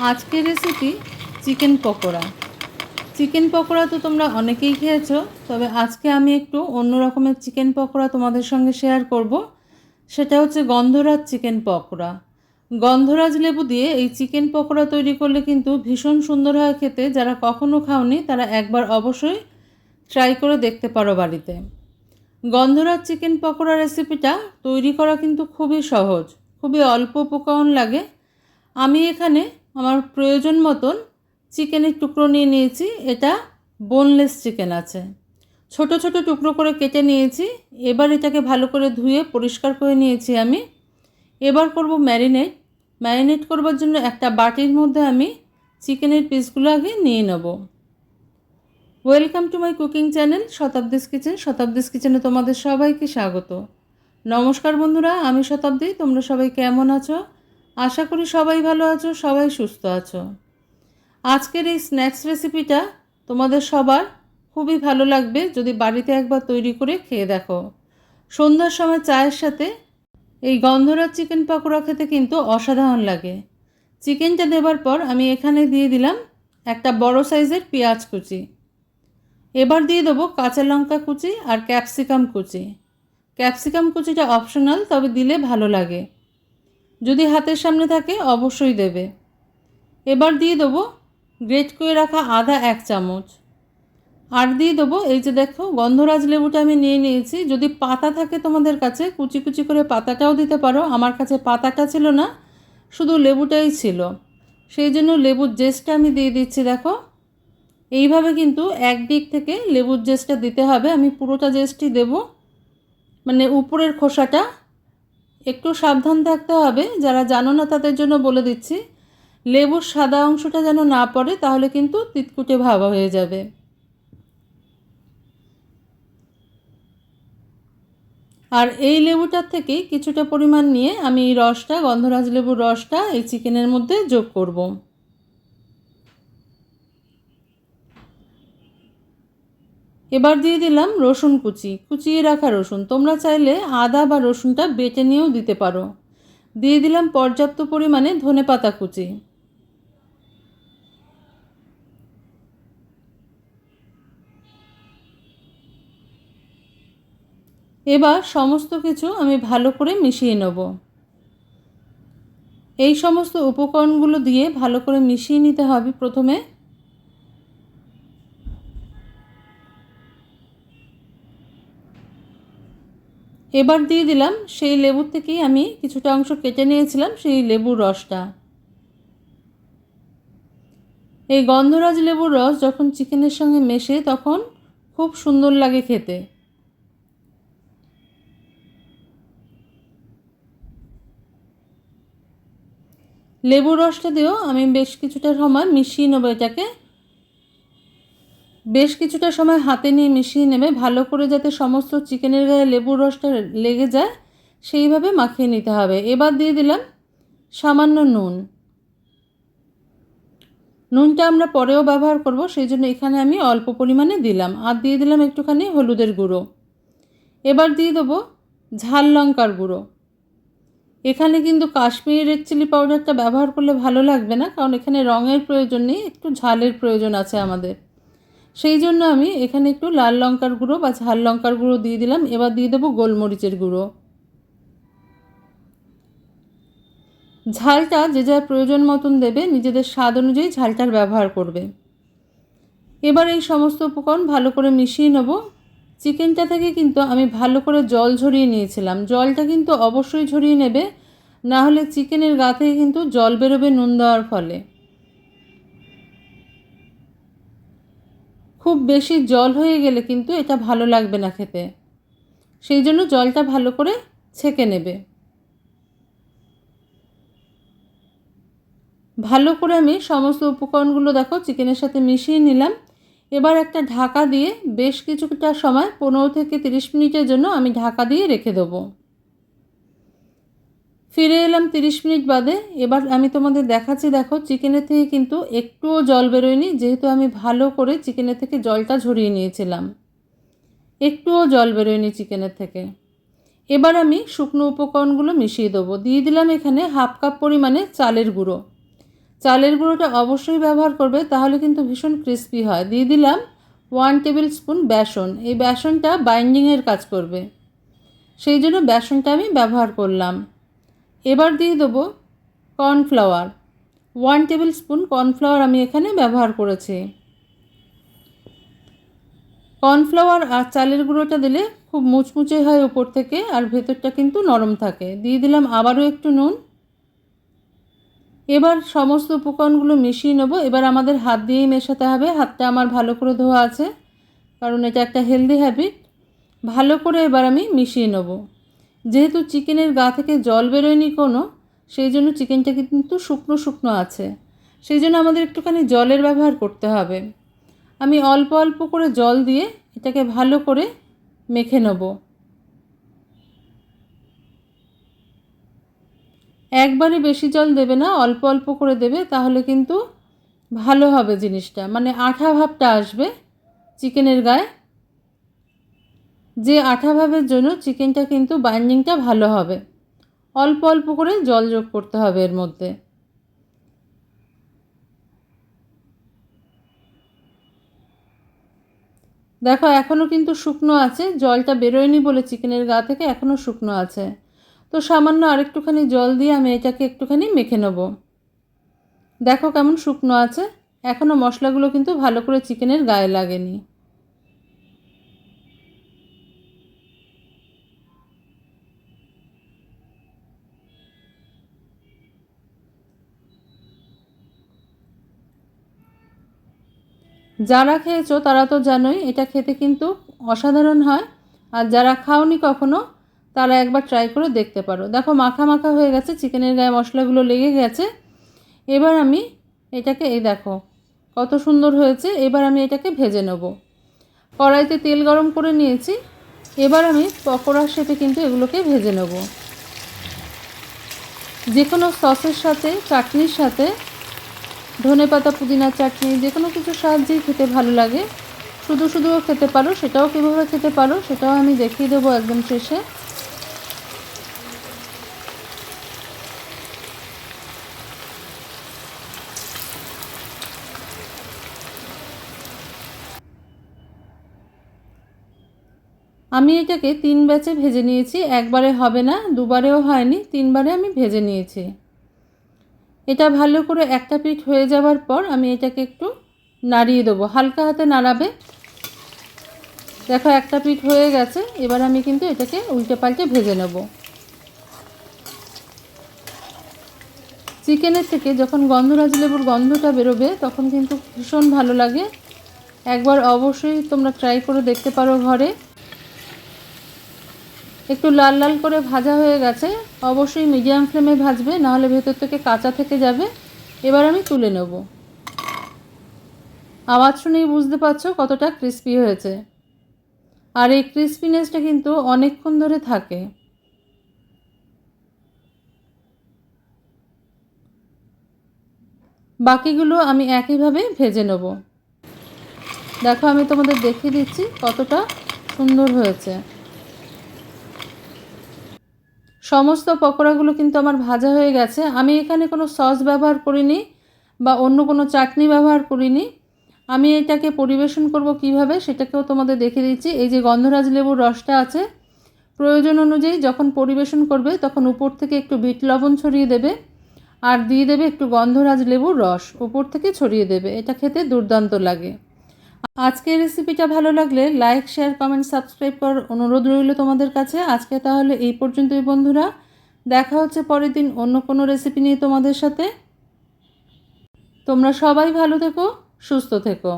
আজকের recipe chicken pakora. Chicken pakora তো তোমরা অনেকেই খেয়েছো, তবে আজকে আমি একটু অন্য রকমের চিকেন পকোড়া তোমাদের সঙ্গে শেয়ার করব। সেটা হচ্ছে গন্ধরাজ চিকেন পকোড়া। গন্ধরাজ লেবু দিয়ে এই চিকেন পকোড়া তৈরি করলে কিন্তু ভীষণ সুন্দর হয় খেতে। যারা কখনো খাওনি, তারা একবার অবশ্যই ট্রাই করে দেখতে পারো বাড়িতে। গন্ধরাজ চিকেন পকোড়া রেসিপিটা তৈরি করা কিন্তু খুবই সহজ, খুবই অল্প উপকরণ লাগে। আমি এখানে আমার প্রয়োজন মতন চিকেনের টুকরো নিয়ে নিয়েছি। এটা বোনলেস চিকেন আছে। ছোট ছোট টুকরো করে কেটে নিয়েছি। এবার এটাকে ভালো করে ধুয়ে পরিষ্কার করে নিয়েছি আমি। এবার করব ম্যারিনেট ম্যারিনেট করবার জন্য একটা বাটির মধ্যে আমি চিকেনের পিসগুলো আগে নিয়ে নেব। Welcome to my cooking channel Shatabdi's kitchen Shatabdi's কিচেনে তোমাদের সবাইকে স্বাগত। নমস্কার বন্ধুরা, আমি শতাব্দী। তোমরা সবাই কেমন আছো? আশা করি সবাই ভালো আছো, সবাই সুস্থ আছো। আজকের এই স্ন্যাক্স রেসিপিটা তোমাদের সবার খুবই ভালো লাগবে যদি বাড়িতে একবার তৈরি করে খেয়ে দেখো। সন্ধ্যার সময় চায়ের সাথে এই গন্ধরাজ চিকেন পাকোড়া খেতে কিন্তু অসাধারণ লাগে। চিকেনটা দেবার পর আমি এখানে দিয়ে দিলাম একটা বড় সাইজের পেঁয়াজ কুচি। এবার দিয়ে দেবো কাঁচা লঙ্কা কুচি আর ক্যাপসিকাম কুচি। ক্যাপসিকাম কুচিটা অপশনাল, তবে দিলে ভালো লাগে। যদি হাতের সামনে থাকে, অবশ্যই দেবে। এবার দিয়ে দেবো গ্রেট করে রাখা আদা এক চামচ। আর দিয়ে দেবো, এই যে দেখো, গন্ধরাজ লেবুটা আমি নিয়ে নিয়েছি। যদি পাতা থাকে তোমাদের কাছে, কুচি কুচি করে পাতাটাও দিতে পারো। আমার কাছে পাতাটা ছিল না, শুধু লেবুটাই ছিল। সেই জন্য লেবুর জেসটা আমি দিয়ে দিচ্ছি, দেখো। এইভাবে কিন্তু এক দিক থেকে লেবুর জেসটা দিতে হবে। আমি পুরোটা জেসটি দেব। মানে উপরের খোসাটা একটু সাবধান থাকতে হবে। যারা জানো না তাদের জন্য বলে দিচ্ছি, লেবুর সাদা অংশটা যেন না পড়ে তাহলে কিন্তু তিতকুটে ভাবা হয়ে যাবে। আর এই লেবুটার থেকেই কিছুটা পরিমাণ নিয়ে আমি এই রসটা, গন্ধরাজ লেবুর রসটা এই চিকেনের মধ্যে যোগ করব। এবার দিয়ে দিলাম রসুন কুচি। কুচিয়ে রাখা রসুন। তোমরা চাইলে আদা বা রসুনটা বেটে নিয়েও দিতে পারো। দিয়ে দিলাম পর্যাপ্ত পরিমাণে ধনে পাতা কুচি। এবার সমস্ত কিছু আমি ভালো করে মিশিয়ে নেব। এই সমস্ত উপকরণগুলো দিয়ে ভালো করে মিশিয়ে নিতে হবে প্রথমে। এবার দিয়ে দিলাম সেই লেবুর থেকেই আমি কিছুটা অংশ কেটে নিয়েছিলাম সেই লেবুর রসটা। এই গন্ধরাজ লেবুর রস যখন চিকেনের সঙ্গে মেশে তখন খুব সুন্দর লাগে খেতে। লেবুর রসটা দিয়েও আমি বেশ কিছুটা সময় মিশিয়ে নেব এটাকে। বেশ কিছুটা সময় হাতে নিয়ে মিশিয়ে নেবে, ভালো করে যাতে সমস্ত চিকেনের গায়ে লেবুর রসটা লেগে যায়, সেইভাবে মাখিয়ে নিতে হবে। এবার দিয়ে দিলাম সামান্য নুন। নুনটা আমরা পরেও ব্যবহার করব, সেই জন্য এখানে আমি অল্প পরিমাণে দিলাম। আর দিয়ে দিলাম একটুখানি হলুদের গুঁড়ো। এবার দিয়ে দেবো ঝাল লঙ্কার গুঁড়ো। এখানে কিন্তু কাশ্মীরি রেড চিলি পাউডারটা ব্যবহার করলে ভালো লাগবে না, কারণ এখানে রঙের প্রয়োজন নেই, একটু ঝালের প্রয়োজন আছে আমাদের। সেই জন্য আমি এখানে একটু লাল লঙ্কার গুঁড়ো বা ঝাল লঙ্কার গুঁড়ো দিয়ে দিলাম। এবার দিয়ে দেবো গোলমরিচের গুঁড়ো। ঝালটা যে যার প্রয়োজন মতন দেবে, নিজেদের স্বাদ অনুযায়ী ঝালটার ব্যবহার করবে। এবার এই সমস্ত উপকরণ ভালো করে মিশিয়ে নেব। চিকেনটা থেকে কিন্তু আমি ভালো করে জল ঝরিয়ে নিয়েছিলাম। জলটা কিন্তু অবশ্যই ঝরিয়ে নেবে, না হলে চিকেনের গা থেকে কিন্তু জল বেরোবে নুন দেওয়ার ফলে। খুব বেশি জল হয়ে গেলে কিন্তু এটা ভালো লাগবে না খেতে। সেই জন্য জলটা ভালো করে ছেঁকে নেবে। ভালো করে আমি সমস্ত উপকরণগুলো দেখো চিকেনের সাথে মিশিয়ে নিলাম। এবার একটা ঢাকা দিয়ে বেশ কিছুটা সময়, পনেরো থেকে তিরিশ মিনিটের জন্য আমি ঢাকা দিয়ে রেখে দেবো। ফিরে এলাম তিরিশ মিনিট বাদে। এবার আমি তোমাদের দেখাচ্ছি, দেখো, চিকেনের থেকে কিন্তু একটুও জল বেরোয়নি। যেহেতু আমি ভালো করে চিকেনের থেকে জলটা ঝরিয়ে নিয়েছিলাম। একটুও জল বেরোয়নি চিকেনের থেকে। এবার আমি শুকনো উপকরণগুলো মিশিয়ে দেবো। দিয়ে দিলাম এখানে হাফ কাপ পরিমাণে চালের গুঁড়ো। চালের গুঁড়োটা অবশ্যই ব্যবহার করবে, তাহলে কিন্তু ভীষণ ক্রিস্পি হয়। দিয়ে দিলাম ওয়ান টেবিল স্পুন বেসন। এই বেসনটা বাইন্ডিংয়ের কাজ করবে। সেই জন্য বেসনটা আমি ব্যবহার করলাম। এবার দিয়ে দেবো cornflour. One tablespoon cornflour আমি এখানে ব্যবহার করেছি। কর্নফ্লাওয়ার আর চালের গুঁড়োটা দিলে খুব মুচমুচে হয় উপর থেকে আর ভেতরটা কিন্তু নরম থাকে। দিয়ে দিলাম আবারও একটু নুন। এবার সমস্ত উপকরণগুলো মিশিয়ে নেব। এবার আমাদের হাত দিয়েই মেশাতে হবে। হাতটা আমার ভালো করে ধোয়া আছে, কারণ এটা একটা হেলদি হ্যাবিট ভালো করে এবার আমি মিশিয়ে নেব। যেহেতু চিকেনের গা থেকে জল বেরোয়নি কোনো, সেই জন্য চিকেনটা কিন্তু শুকনো শুকনো আছে। সেই জন্য আমাদের একটুখানি জলের ব্যবহার করতে হবে। আমি অল্প অল্প করে জল দিয়ে এটাকে ভালো করে মেখে নেব। একবারে বেশি জল দেবে না, অল্প অল্প করে দেবে, তাহলে কিন্তু ভালো হবে জিনিসটা। মানে আঠা ভাবটা আসবে চিকেনের গায়ে। যে আঠা ভাবের জন্য চিকেনটা কিন্তু বাইন্ডিংটা ভালো হবে। অল্প অল্প করে জল যোগ করতে হবে এর মধ্যে। দেখো এখনও কিন্তু শুকনো আছে। জলটা বেরোয়নি বলে চিকেনের গা থেকে এখনও শুকনো আছে। তো সামান্য আরেকটুখানি জল দিয়ে আমি এটাকে একটুখানি মেখে নেব। দেখো কেমন শুকনো আছে। এখনও মশলাগুলো কিন্তু ভালো করে চিকেনের গায়ে লাগেনি। যারা খেয়েছো তারা তো জানোই, এটা খেতে কিন্তু অসাধারণ হয়। আর যারা খাওনি কখনো, তারা একবার ট্রাই করে দেখতে পারো। দেখো, মাখা মাখা হয়ে গেছে, চিকেনের গায়ে মশলাগুলো লেগে গেছে। এবার আমি এটাকে, এই দেখো, কত সুন্দর হয়েছে। এবার আমি এটাকে ভেজে নেব। কড়াইতে তেল গরম করে নিয়েছি। এবার আমি পকোড়ার সাথে কিন্তু এগুলোকে ভেজে নেব। যে কোনো সসের সাথে, চাটনির সাথে ধনে পাতা পুদিনার চাটনি, যে কোনো কিছুর সাহায্যেই খেতে ভালো লাগে। শুধু শুধুও খেতে পারো, সেটাও কীভাবে খেতে পারো, সেটাও আমি দেখিয়ে দেবো একদম শেষে। আমি এটাকে তিন ব্যাচে ভেজে নিয়েছি, একবারে হবে না, দুবারেও হয়নি, তিনবারে আমি ভেজে নিয়েছি। এটা ভালো করে একটা পিঠ হয়ে যাওয়ার পর আমি এটাকে একটু নাড়িয়ে দেবো। হালকা হাতে নাড়াবে। দেখো, একটা পিঠ হয়ে গেছে। এবার আমি কিন্তু এটাকে উল্টে পাল্টে ভেজে নেব। চিকেনের থেকে যখন গন্ধরাজ লেবুর গন্ধটা বেরোবে, তখন কিন্তু ভীষণ ভালো লাগে। একবার অবশ্যই তোমরা ট্রাই করে দেখতে পারো ঘরে। একটু লাল লাল করে ভাজা হয়ে গেছে, অবশ্যই মিডিয়াম ফ্লেমে ভাজবে, নাহলে ভেতর থেকে কাঁচা থেকে যাবে। এবার আমি তুলে নেব। আওয়াজ শুনেই বুঝতে পারছ কতটা ক্রিস্পি হয়েছে। আর এই ক্রিস্পিনেসটা কিন্তু অনেকক্ষণ ধরে থাকে। বাকিগুলো আমি একইভাবে ভেজে নেব। দেখো আমি তোমাদের দেখিয়ে দিচ্ছি কতটা সুন্দর হয়েছে। সমস্ত পকোড়াগুলো কিন্তু আমার ভাজা হয়ে গেছে। আমি এখানে কোনো সস ব্যবহার করিনি বা অন্য কোনো চাটনি ব্যবহার করিনি। আমি এটাকে পরিবেশন করব কীভাবে সেটাকেও তোমাদের দেখে দিচ্ছি। এই যে গন্ধরাজ লেবুর রসটা আছে, প্রয়োজন অনুযায়ী যখন পরিবেশন করবে তখন উপর থেকে একটু বিট লবণ ছড়িয়ে দেবে আর দিয়ে দেবে একটু গন্ধরাজ লেবুর রস, উপর থেকে ছড়িয়ে দেবে। এটা খেতে দুর্দান্ত লাগে। আজকের রেসিপিটা ভালো লাগলে লাইক শেয়ার কমেন্ট সাবস্ক্রাইব করার অনুরোধ রইল তোমাদের কাছে। আজকে তাহলে এই পর্যন্তই বন্ধুরা। দেখা হচ্ছে পরের দিন অন্য কোনো রেসিপি নিয়ে তোমাদের সাথে। তোমরা সবাই ভালো থেকো, সুস্থ থেকো।